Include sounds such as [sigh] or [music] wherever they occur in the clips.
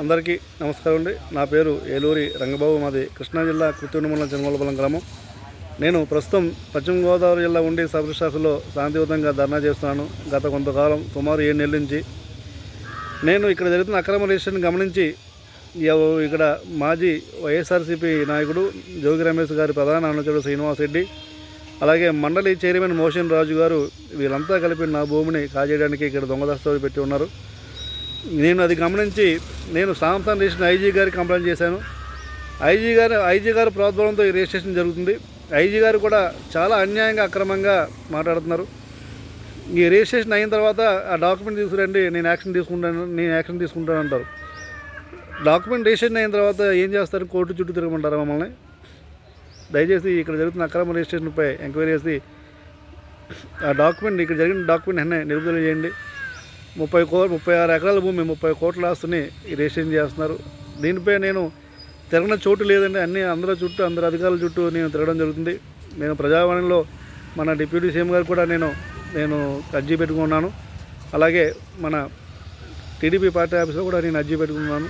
అందరికీ నమస్కారం అండి. నా పేరు ఏలూరి రంగబాబు మాది కృష్ణా జిల్లా కృత్యూరు మండలం గ్రామం. నేను ప్రస్తుతం పశ్చిమ గోదావరి జిల్లా ఉండి సబ్ స్టాఫ్లో శాంతియుతంగా ధర్నా చేస్తున్నాను. గత కొంతకాలం సుమారు ఏడు నెలల నుంచి నేను ఇక్కడ జరుగుతున్న అక్రమ రిజిస్ట్రేషన్ గమనించి ఇక్కడ మాజీ వైఎస్ఆర్సీపీ నాయకుడు జోగి రమేష్ గారి ప్రధాన అనుచరుడు శ్రీనివాస్ రెడ్డి అలాగే మండలి చైర్మన్ మోషన్ రాజు గారు వీళ్ళంతా కలిపి నా భూమిని కాజేయడానికి ఇక్కడ దొంగ పెట్టి ఉన్నారు. నేను అది గమనించి నేను సాంసన్ రిజిస్ట్రేషన్ ఐజీ గారికి కంప్లైంట్ చేశాను. ఐజీ గారు ఐజీ గారు ప్రోద్బలంతో ఈ రిజిస్ట్రేషన్ జరుగుతుంది. ఐజీ గారు కూడా చాలా అన్యాయంగా అక్రమంగా మాట్లాడుతున్నారు. ఈ రిజిస్ట్రేషన్ అయిన తర్వాత ఆ డాక్యుమెంట్ తీసుకురండి నేను యాక్షన్ తీసుకుంటాను నేను యాక్షన్ తీసుకుంటాను అంటారు. డాక్యుమెంట్ రిజిస్ట్రేషన్ అయిన తర్వాత ఏం చేస్తారు? కోర్టు చుట్టూ తిరగమంటారా మమ్మల్ని? దయచేసి ఇక్కడ జరుగుతున్న అక్రమ రిజిస్ట్రేషన్పై ఎంక్వైరీ చేసి ఆ డాక్యుమెంట్ ఇక్కడ జరిగిన డాక్యుమెంట్ వెంటనే నిలుపుదల చేయండి. ముప్పై కో ముప్పై ఆరు ఎకరాల భూమి ముప్పై కోట్ల ఆస్తుని రిజిస్ట్రేషన్ చేస్తున్నారు. దీనిపై నేను తిరగని చోటు లేదండి. అన్ని అందరి చుట్టూ అందరి అధికారుల చుట్టూ నేను తిరగడం జరుగుతుంది. నేను ప్రజావాణిలో మన డిప్యూటీ సీఎం గారు కూడా నేను నేను అర్జీ పెట్టుకున్నాను. అలాగే మన టీడీపీ పార్టీ ఆఫీస్లో కూడా నేను అర్జీ పెట్టుకున్నాను.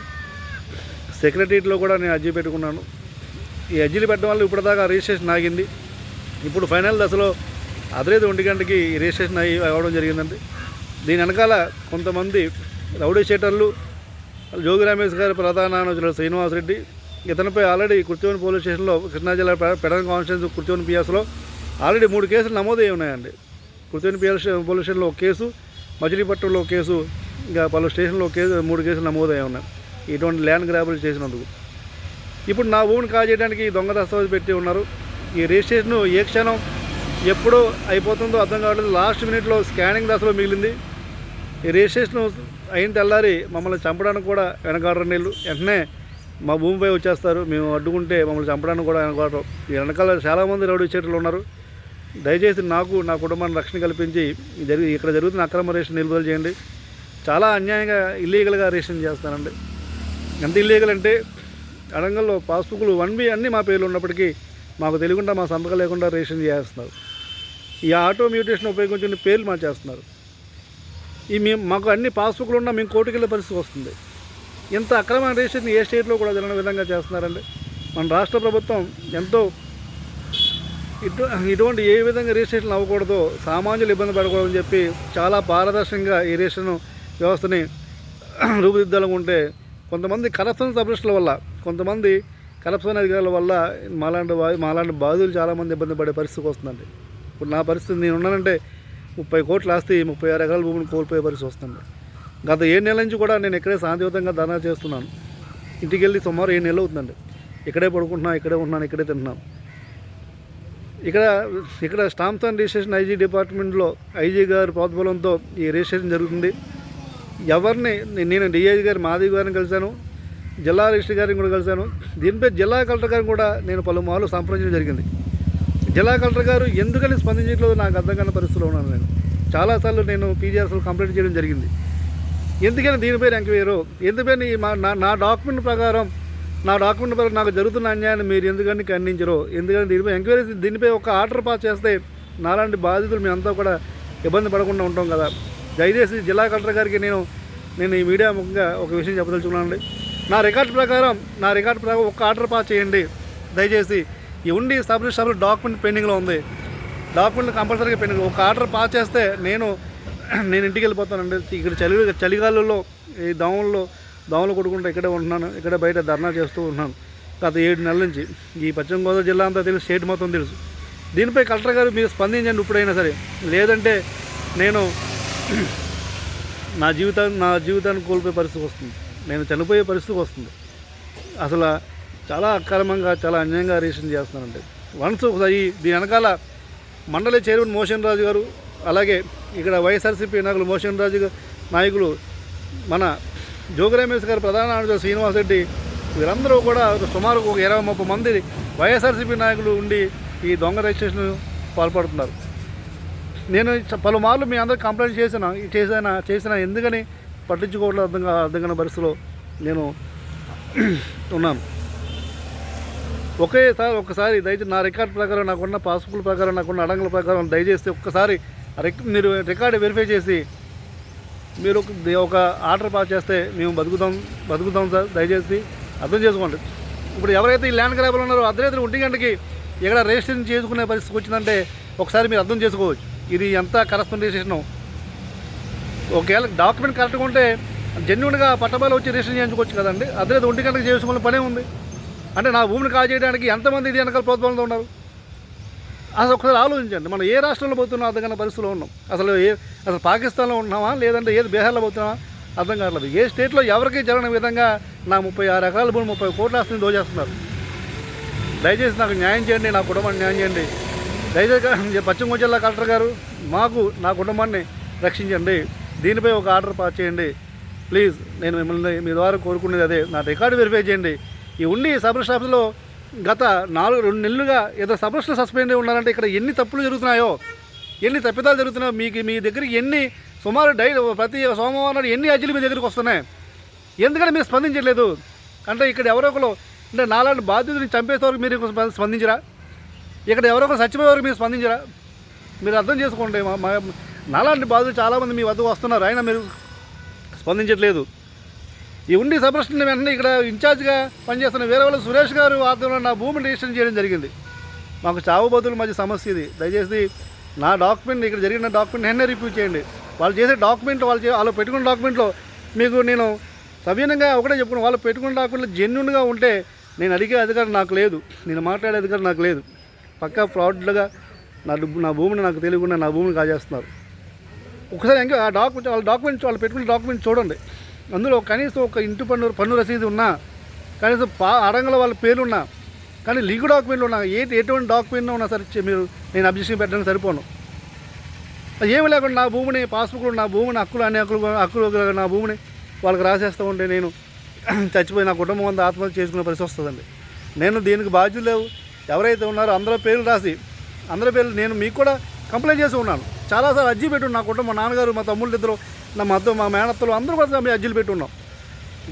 సెక్రటరీలో కూడా నేను అర్జీ పెట్టుకున్నాను. ఈ అర్జీలు పెట్టడం వల్ల ఇప్పటిదాకా రిజిస్ట్రేషన్ ఆగింది. ఇప్పుడు ఫైనల్ దశలో అదరేది ఒంటి గంటకి రిజిస్ట్రేషన్ అయ్యి అవ్వడం జరిగిందండి. దీని వెనకాల కొంతమంది రౌడీ షేటర్లు జోగి రమేష్ గారి ప్రధాన శ్రీనివాస్ శ్రీనివాసరెడ్డి ఇతనిపై ఆల్రెడీ కుర్చోని పోలీస్ స్టేషన్లో కృష్ణా జిల్లా పె- పెడన కాన్స్టిట్యూన్స్ కుర్చోని పిఎస్లో ఆల్రెడీ మూడు కేసులు నమోదయ్యి ఉన్నాయండి. కుర్చోని పిఎస్ పోలీస్ స్టేషన్లో ఒక కేసు మచిలీపట్నంలో ఒక కేసు ఇంకా పలు స్టేషన్లో ఒక కేసు మూడు కేసులు నమోదయ్యి ఉన్నాయి. ఇటువంటి ల్యాండ్ గ్రాబుల్ చేసినందుకు. ఇప్పుడు నా భూమిని కాజేయడానికి దొంగ దస్తావేజ్ పెట్టి ఉన్నారు. ఈ రిజిస్ట్రేషన్ ఏ క్షణం ఎప్పుడో అయిపోతుందో అర్థం కావట్లేదు. లాస్ట్ మినిట్లో స్కానింగ్ దశలో మిగిలింది. ఈ రిజిస్ట్రేషన్ అయిన తెల్లారి మమ్మల్ని చంపడానికి కూడా వెనకాడరు నీళ్ళు. వెంటనే మా భూమిపై వచ్చేస్తారు. మేము అడ్డుకుంటే మమ్మల్ని చంపడానికి కూడా వెనకాడరు. ఈ వెనకాల చాలామంది రౌడీ చేతులు ఉన్నారు. దయచేసి నాకు నా కుటుంబాన్ని రక్షణ కల్పించి జరిగి ఇక్కడ జరుగుతున్న అక్రమ రిజిస్ట్రేషన్ నిలుపుదల చేయండి. చాలా అన్యాయంగా ఇల్లీగల్గా రిజిస్ట్రేషన్ చేస్తానండి ఎంత ఇల్లీగల్ అంటే అడంగల్లో పాస్బుక్లు వన్ బి అన్నీ మా పేర్లు ఉన్నప్పటికీ మాకు తెలియకుండా మా సంతకం లేకుండా రిజిస్ట్రేషన్ చేస్తున్నారు. ఈ ఆటో మ్యూటేషన్ ఉపయోగించుకుని పేర్లు మార్చేస్తున్నారు ఈ మేము మాకు అన్ని పాస్బుక్లు ఉన్నా మేము కోర్టుకు పరిస్థితి వస్తుంది. ఇంత అక్రమ రిజిస్ట్రేషన్ ఏ స్టేట్లో కూడా జరిగిన విధంగా చేస్తున్నారండి? మన రాష్ట్ర ప్రభుత్వం ఎంతో ఇటు ఇటువంటి ఏ విధంగా రిజిస్ట్రేషన్ అవ్వకూడదో సామాన్యులు ఇబ్బంది పడకూడదని చెప్పి చాలా పారదర్శకంగా ఈ రిజిస్ట్రేషన్ వ్యవస్థని [clears throat] రూపుదిద్దాలనుకుంటే కొంతమంది కరప్షన్ సబ్జెక్టుల వల్ల కొంతమంది కరప్షన్ అధికారుల వల్ల మాలాంటి మాలాంటి బాధితులు చాలామంది ఇబ్బంది పడే పరిస్థితికి వస్తుందండి. ఇప్పుడు నా పరిస్థితి నేను ఉన్నానంటే ముప్పై కోట్ల ఆస్తి ముప్పై ఆరు ఎకరాల భూమిని కోల్పోయే పరిస్థితి వస్తుంది. గత ఏడు నెలల నుంచి కూడా నేను ఇక్కడే శాంతియుతంగా ధర్నా చేస్తున్నాను. ఇంటికి వెళ్ళి సుమారు ఏడు నెలలు అవుతుందండి. ఇక్కడే పడుకుంటున్నాను ఇక్కడే ఉన్నాను ఇక్కడే తింటున్నాను. ఇక్కడ ఇక్కడ స్టాంప్స్ అండ్ రిజిస్ట్రేషన్ ఐజీ డిపార్ట్మెంట్లో ఐజీ గారి ప్రోత్బలంతో ఈ రిజిస్ట్రేషన్ జరుగుతుంది. ఎవరిని నేను డిఐజీ గారి మాధవి గారిని కలిశాను. జిల్లా రిజిస్టర్ గారిని కూడా కలిశాను. దీనిపై జిల్లా కలెక్టర్ గారిని కూడా నేను పలుమార్లు సంప్రదించడం జరిగింది. జిల్లా కలెక్టర్ గారు ఎందుకని స్పందించట్లేదు నాకు అర్థం కాని పరిస్థితిలో ఉన్నాను నేను. చాలాసార్లు నేను పీజీఆర్సీలో కంప్లైంట్ చేయడం జరిగింది. ఎందుకని దీనిపై ఎంక్వైరు? ఎందుకని ఈ మా నా నా డాక్యుమెంట్ ప్రకారం నా డాక్యుమెంట్ ప్రకారం నాకు జరుగుతున్న అన్యాయాన్ని మీరు ఎందుకని ఖండించరు? ఎందుకని దీనిపై ఎంక్వైరీ దీనిపై ఒక ఆర్డర్ పాస్ చేస్తే నాలాంటి బాధితులు మేమంతా కూడా ఇబ్బంది పడకుండా ఉంటాం కదా. దయచేసి జిల్లా కలెక్టర్ గారికి నేను నేను ఈ మీడియా ముఖ్యంగా ఒక విషయం చెప్పదలుచుకున్నానండి. నా రికార్డ్ ప్రకారం నా రికార్డ్ ప్రకారం ఒక ఆర్డర్ పాస్ చేయండి. దయచేసి ఈ ఉండి సబ్ రిజిస్టర్ డాక్యుమెంట్ పెండింగ్లో ఉంది. డాక్యుమెంట్ కంపల్సరీగా పెండింగ్ ఒక ఆర్డర్ పాస్ చేస్తే నేను నేను ఇంటికి వెళ్ళిపోతానండి. ఇక్కడ చలి చలిగాలుల్లో ఈ దోమల్లో దోమలు కొట్టుకుంటూ ఇక్కడే ఉంటున్నాను. ఇక్కడే బయట ధర్నా చేస్తూ ఉన్నాను గత ఏడు నెలల నుంచి. ఈ పశ్చిమ గోదావరి జిల్లా అంతా తెలుసు స్టేట్ మొత్తం తెలుసు. దీనిపై కలెక్టర్ గారు మీరు స్పందించండి ఇప్పుడైనా సరే. లేదంటే నేను నా జీవితాన్ని నా జీవితాన్ని కోల్పోయే పరిస్థితి వస్తుంది. నేను చనిపోయే పరిస్థితి వస్తుంది. అసలు చాలా అక్రమంగా చాలా అన్యాయంగా రిజిస్ట్రేషన్ చేస్తున్నారండి. వన్స్ ఒకసారి దీని వెనకాల మండలి చైర్మన్ మోషన్ రాజు గారు అలాగే ఇక్కడ వైఎస్ఆర్సీపీ నాయకులు మోషన్ రాజు నాయకులు మన జోగి గారు ప్రధాన నాయకులు శ్రీనివాస్ రెడ్డి వీరందరూ కూడా సుమారు ఒక ఇరవై ముప్పై మంది వైఎస్ఆర్సీపీ నాయకులు ఉండి ఈ దొంగ రిజిస్ట్రేషన్ పాల్పడుతున్నారు. నేను పలుమార్లు మీ అందరికి కంప్లైంట్ చేసిన చేసిన చేసిన ఎందుకని పట్టించుకోవట్లేదు అర్థం అర్థం కాని పరిస్థితిలో నేను [clears throat] ఉన్నాను. ఒకేసారి ఒకసారి దయచేసి నా రికార్డ్ ప్రకారం నాకున్న పాస్బుక్ ప్రకారం నాకున్న అడంగుల ప్రకారం దయచేసి ఒక్కసారి రిక్ మీరు రికార్డు వెరిఫై చేసి మీరు ఒక ఆర్డర్ పాస్ చేస్తే మేము బతుకుతాం బతుకుతాం సార్. దయచేసి అర్థం చేసుకోండి. ఇప్పుడు ఎవరైతే ఈ ల్యాండ్ గ్రాబర్లు ఉన్నారో అర్ధరాత్రి ఒంటి గంటకి ఇక్కడ రిజిస్ట్రేషన్ చేసుకునే పరిస్థితి వచ్చిందంటే ఒకసారి మీరు అర్థం చేసుకోవచ్చు. ఇది ఎంత కరెస్పాండ్ రిజిస్ట్రేషను? ఒకవేళ డాక్యుమెంట్ కరెక్ట్గా ఉంటే జెన్యున్గా పట్టబాలు వచ్చి రిజిస్ట్రేషన్ చేయించుకోవచ్చు కదండి. అదే ఒంటి గంటకి చేసుకునే పనే ఉంది. అంటే నా భూమిని కాల్ చేయడానికి ఎంతమంది ఇది వెనకాల ప్రోత్సాహంలో ఉన్నారు? అసలు ఒకసారి ఆలోచించండి. మనం ఏ రాష్ట్రంలో పోతున్నాం అర్థం కాని పరిస్థితిలో ఉన్నాం. అసలు ఏ అసలు పాకిస్తాన్లో ఉంటున్నామా లేదంటే ఏది బీహార్లో పోతున్నామా? అర్థం కావట్లేదు. ఏ స్టేట్లో ఎవరికి జరగని విధంగా నా ముప్పై ఆరు ఎకరాల భూమి ముప్పై కోట్ల ఆస్తిని దోచేస్తున్నారు? దయచేసి నాకు న్యాయం చేయండి నా కుటుంబాన్ని న్యాయం చేయండి. దయచేసి [laughs] పశ్చిమ జిల్లా కలెక్టర్ గారు మాకు నా కుటుంబాన్ని రక్షించండి. దీనిపై ఒక ఆర్డర్ పాస్ చేయండి. ప్లీజ్ నేను మిమ్మల్ని మీ ద్వారా కోరుకునేది అదే. నా రికార్డు వెరిఫై చేయండి. ఈ ఉండి సబర్ ఆఫీస్లో గత నాలుగు రెండు నెలలుగా ఏదో సబ్రస్లో సస్పెండ్ అయి ఉన్నారంటే ఇక్కడ ఎన్ని తప్పులు జరుగుతున్నాయో ఎన్ని తప్పిదాలు జరుగుతున్నాయో మీకు మీ దగ్గరికి ఎన్ని సుమారు డై ప్రతి సోమవారం నాడు ఎన్ని అర్జీలు మీ దగ్గరికి వస్తున్నాయి? ఎందుకంటే మీరు స్పందించట్లేదు. అంటే ఇక్కడ ఎవరో ఒకరు అంటే నాలాంటి బాధ్యతని చంపేసే వరకు మీరు స్పందించరా? ఇక్కడ ఎవరో ఒకరు చచ్చిపోయే వరకు మీరు స్పందించరా? మీరు అర్థం చేసుకోండి మా నాలాంటి బాధ్యతలు చాలామంది మీ వద్దకు వస్తున్నారు అయినా మీరు స్పందించట్లేదు. ఈ ఉండి సబ్రస్టన్ వెంటనే ఇక్కడ ఇన్ఛార్జ్గా పనిచేస్తున్న వేరే వాళ్ళు సురేష్ గారు ఆధ్వర్యంలో నా భూమిని రిజిస్టర్ చేయడం జరిగింది. మాకు చావు బదుల మధ్య సమస్య ఇది. దయచేసి నా డాక్యుమెంట్ ఇక్కడ జరిగిన డాక్యుమెంట్ నేనే రివ్యూ చేయండి. వాళ్ళు చేసే డాక్యుమెంట్ వాళ్ళు వాళ్ళు పెట్టుకున్న డాక్యుమెంట్లో మీకు నేను సవీనంగా ఒకటే చెప్పుకున్నాను వాళ్ళు పెట్టుకున్న డాక్యుమెంట్లు జెన్యున్గా ఉంటే నేను అడిగే అధికారం నాకు లేదు. నేను మాట్లాడే అధికారం నాకు లేదు. పక్కా ఫ్రాడ్లుగా నా డబ్బు నా భూమిని నాకు తెలియకుండా నా భూమిని కాజేస్తున్నారు. ఒకసారి ఇంకా ఆ డాక్యుమెంట్ వాళ్ళ డాక్యుమెంట్స్ వాళ్ళు పెట్టుకున్న డాక్యుమెంట్ చూడండి. అందులో కనీసం ఒక ఇంటి పన్ను పన్ను రసీదు ఉన్నా కనీసం పా అడంగల వాళ్ళ పేర్లున్నా కానీ లీగల్ డాక్యుమెంట్లు ఉన్నా ఏ ఎటువంటి డాక్యుమెంట్ ఉన్నా సరే మీరు నేను అబ్జెక్షన్ పెట్టడానికి సరిపోను. ఏమి లేకుండా నా భూమిని పాస్బుక్లు నా భూమిని హక్కులు అన్ని హక్కులు హక్కులు నా భూమిని వాళ్ళకి రాసేస్తూ ఉంటే నేను [clears throat] చచ్చిపోయి నా కుటుంబం అంతా ఆత్మహత్య చేసుకునే పరిస్థితి వస్తుందండి. నేను దీనికి బాధ్యులు లేవు. ఎవరైతే ఉన్నారో అందరూ పేర్లు రాసి అందరి పేర్లు నేను మీకు కూడా కంప్లైంట్ చేసి ఉన్నాను. చాలాసార్లు అర్జీ పెట్టి నా కుటుంబం మా నాన్నగారు మా తమ్ముళ్ళు ఇద్దరు నా మద్దతు మా మేనత్తలు అందరూ కూడా మేము అర్జీలు పెట్టి ఉన్నాం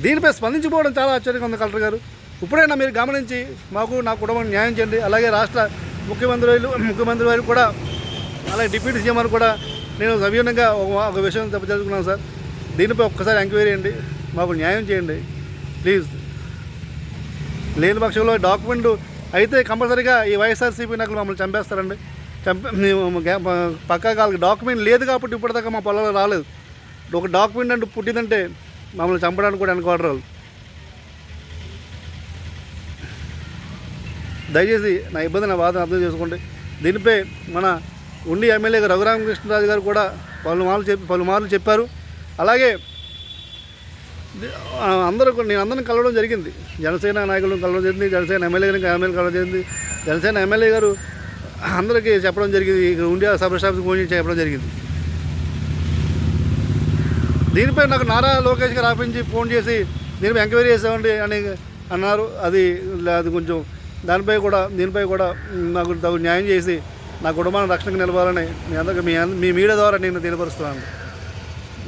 దీనిపై స్పందించిపోవడం చాలా ఆశ్చర్యంగా ఉంది కలెక్టర్ గారు. ఇప్పుడైనా మీరు గమనించి మాకు నా కుటుంబం న్యాయం చేయండి. అలాగే రాష్ట్ర ముఖ్యమంత్రి ముఖ్యమంత్రి వారు కూడా అలాగే డిప్యూటీ సీఎం వారు కూడా నేను సవ్యంగా ఒక ఒక విషయం చెప్పదలుచుకున్నాను సార్. దీనిపై ఒక్కసారి ఎంక్వైరీ చేయండి. మాకు న్యాయం చేయండి. ప్లీజ్. లేని పక్షంలో డాక్యుమెంట్ అయితే కంపల్సరీగా ఈ వైఎస్ఆర్సీపీ నాయకులు మమ్మల్ని చంపేస్తారండి. చంపే మేము పక్కా కాళ్ళకి డాక్యుమెంట్ లేదు కాబట్టి ఇప్పటిదాకా మా పొలాలు రాలేదు. ఒక డాక్యుమెంట్ అంటూ పుట్టిందంటే మమ్మల్ని చంపడానికి కూడా అనుకోవడం రాదు దయచేసి నా ఇబ్బంది నా బాధను అర్థం చేసుకోండి. దీనిపై మన ఉండి ఎమ్మెల్యే రఘురామకృష్ణరాజు గారు కూడా పలుమార్లు చెప్పి పలుమార్లు చెప్పారు. అలాగే అందరూ కూడా- నేను అందరిని కలవడం జరిగింది. జనసేన నాయకులను కలవడం జరిగింది జనసేన ఎమ్మెల్యే గారిని ఎమ్మెల్యే కలవడం జరిగింది. జనసేన ఎమ్మెల్యే గారు అందరికీ చెప్పడం జరిగింది. ఇక్కడ ఉండి సబ్ స్టాఫ్ ఫోన్ చేసి చెప్పడం జరిగింది. దీనిపై నాకు నారా లోకేష్ గారు ఆపించి ఫోన్ చేసి దీనిపై ఎంక్వైరీ చేసామండి అని అన్నారు. అది అది కొంచెం దానిపై కూడా దీనిపై కూడా నాకు తగు న్యాయం చేసి నా కుటుంబాన్ని రక్షణకు నిలవాలని మీ అందరికీ మీ మీ మీడియా ద్వారా నేను తెలియపరుస్తున్నాను.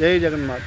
జై జగన్మాత.